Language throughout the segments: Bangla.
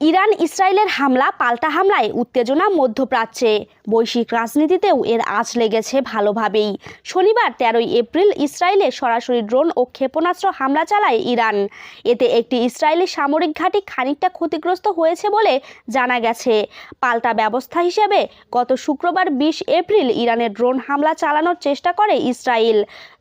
ইরান ইসরায়েলের হামলা, পাল্টা হামলায় উত্তেজনা মধ্যপ্রাচ্যে। বৈশ্বিক রাজনীতিতেও এর আঁচ লেগেছে ভালোভাবেই। শনিবার তেরোই এপ্রিল ইসরায়েলে সরাসরি ড্রোন ও ক্ষেপণাস্ত্র হামলা চালায় ইরান। এতে একটি ইসরায়েলি সামরিক ঘাঁটি খানিকটা ক্ষতিগ্রস্ত হয়েছে বলে জানা গেছে। পাল্টা ব্যবস্থা হিসেবে গত শুক্রবার বিশ এপ্রিল ইরানের ড্রোন হামলা চালানোর চেষ্টা করে ইসরায়েল।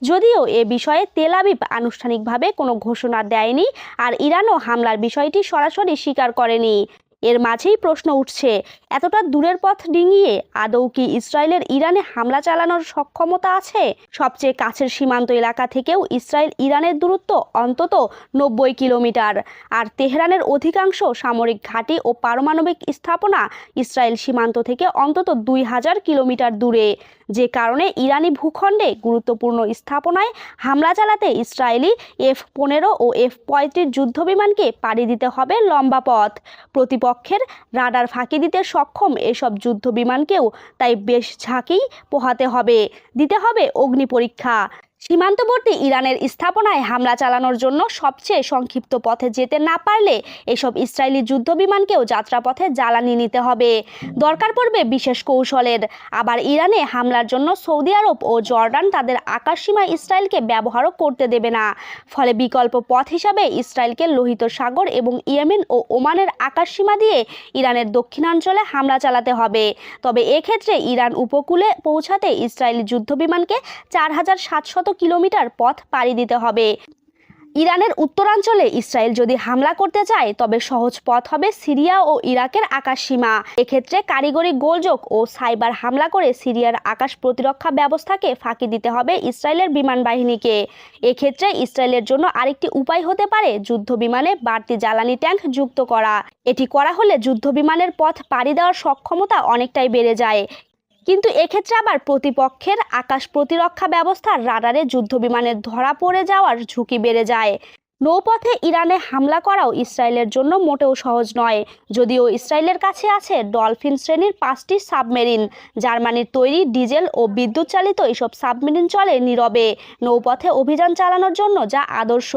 যদিও এ বিষয়ে তেল আনুষ্ঠানিকভাবে কোনো ঘোষণা দেয়নি, আর ইরানও হামলার বিষয়টি সরাসরি স্বীকার করেনি। দেবী এর মাঝেই প্রশ্ন উঠছে, এতটা দূরের পথ ডিঙিয়ে আদৌ কি ইসরায়েলের ইরানে হামলা চালানোর সক্ষমতা আছে? সবচেয়ে কাছের সীমান্ত এলাকা থেকেও ইসরায়েল ইরানের দূরত্ব অন্তত নব্বই কিলোমিটার। আর তেহরানের অধিকাংশ সামরিক ঘাঁটি ও পারমাণবিক স্থাপনা ইসরায়েল সীমান্ত থেকে অন্তত দুই হাজার কিলোমিটার দূরে। যে কারণে ইরানি ভূখণ্ডে গুরুত্বপূর্ণ স্থাপনায় হামলা চালাতে ইসরায়েলি এফ পনেরো ও এফ পঁয়ত্রিশ যুদ্ধবিমানকে পাড়ি দিতে হবে লম্বা পথ। প্রতিপক্ষের রাডার ফাঁকি দিতে সক্ষম এসব যুদ্ধ বিমানকেও তাই বেশ ঝাঁকেই পোহাতে হবে। দিতে হবে অগ্নি পরীক্ষা। সীমান্তবর্তী ইরানের স্থাপনায় হামলা চালানোর জন্য সবচেয়ে সংক্ষিপ্ত পথে যেতে না পারলে এসব ইসরায়েলি যুদ্ধবিমানকেও যাত্রাপথে জ্বালানি নিতে হবে। দরকার পড়বে বিশেষ কৌশলের। আবার ইরানে হামলার জন্য সৌদি আরব ও জর্ডান তাদের আকাশসীমা ইসরায়েলকে ব্যবহারও করতে দেবে না। ফলে বিকল্প পথ হিসাবে ইসরায়েলকে লোহিত সাগর এবং ইয়েমেন ও ওমানের আকাশসীমা দিয়ে ইরানের দক্ষিণাঞ্চলে হামলা চালাতে হবে। তবে এক্ষেত্রে ইরান উপকূলে পৌঁছাতে ইসরায়েলি যুদ্ধবিমানকে চার হাজার সাতশত কিলোমিটার পথ পাড়ি দিতে হবে। ইরানের উত্তরাঞ্চলে ইসরায়েল যদি হামলা করতে চায়, তবে সহজ পথ হবে সিরিয়া ও ইরাকের আকাশসীমা এক্ষেত্রে কারিগরি গোলযোগ ও সাইবার হামলা করে সিরিয়ার আকাশ প্রতিরক্ষা ব্যবস্থাকে ফাঁকি দিতে হবে ইসরায়েলের বিমান বাহিনীকে। এক্ষেত্রে ইসরায়েলের জন্য আরেকটি উপায় হতে পারে যুদ্ধ বিমানে বাড়তি জ্বালানি ট্যাঙ্ক যুক্ত করা। এটি করা হলে যুদ্ধ বিমানের পথ পাড়ি দেওয়ার সক্ষমতা অনেকটাই বেড়ে যায়। কিন্তু এক্ষেত্রে আবার প্রতিপক্ষের আকাশ প্রতিরক্ষা ব্যবস্থার রাডারে যুদ্ধবিমানের ধরা পড়ে যাওয়ার ঝুঁকি বেড়ে যায়। নৌপথে ইরানে হামলা করাও ইসরায়েলের জন্য মোটেও সহজ নয়। যদিও ইসরায়েলের কাছে আছে ডলফিন শ্রেণির পাঁচটি সাবমেরিন। জার্মানির তৈরি ডিজেল ও বিদ্যুৎ চালিত এসব সাবমেরিন চলে নীরবে। নৌপথে অভিযান চালানোর জন্য যা আদর্শ।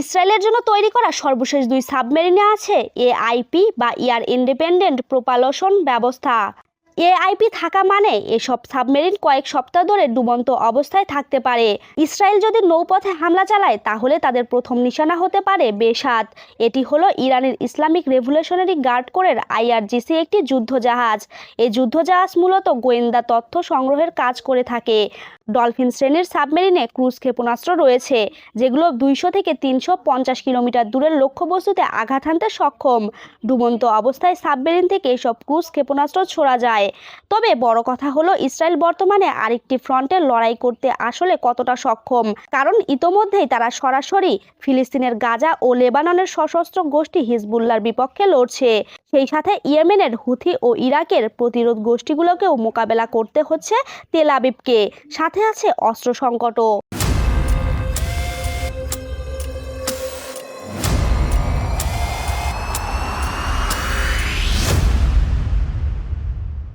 ইসরায়েলের জন্য তৈরি করা সর্বশেষ দুই সাবমেরিনে আছে এআইপি বা ইয়ার ইন্ডিপেন্ডেন্ট প্রোপালশন ব্যবস্থা। এআইপি থাকা মানে এসব সাবমেরিন কয়েক সপ্তাহ ধরে ডুবন্ত অবস্থায় থাকতে পারে। ইসরায়েল যদি নৌপথে হামলা চালায়, তাহলে তাদের প্রথম নিশানা হতে পারে বেসাদ এটি হলো ইরানের ইসলামিক রেভলিউশনারি গার্ড কোরের আইআরজিসি একটি যুদ্ধজাহাজ। এই যুদ্ধজাহাজ মূলত গোয়েন্দা তথ্য সংগ্রহের কাজ করে থাকে। ডলফিন শ্রেণির সাবমেরিনে ক্রুজ ক্ষেপণাস্ত্র রয়েছে, যেগুলো দুইশো থেকে তিনশো পঞ্চাশ কিলোমিটার দূরের লক্ষ্যবস্তুতে আঘাত হানতে সক্ষম। ডুবন্ত অবস্থায় সাবমেরিন থেকে এসব ক্রুজ ক্ষেপণাস্ত্র ছোড়া যায়। তবে বড় কথা হলো ইসরায়েল বর্তমানে আরেকটি ফ্রন্টে লড়াই করতে আসলে কতটা সক্ষম। কারণ ইতোমধ্যেই তারা সরাসরি ফিলিস্তিনের গাজা ও লেবাননের সশস্ত্র গোষ্ঠী হিজবুল্লার বিপক্ষে লড়ছে। সেই সাথে ইয়েমেনের, হুথি ও ইরাকের প্রতিরোধ গোষ্ঠীগুলোকেও মোকাবেলা করতে হচ্ছে তেল আবিবকে। সাথে আছে অস্ত্র সংকটও।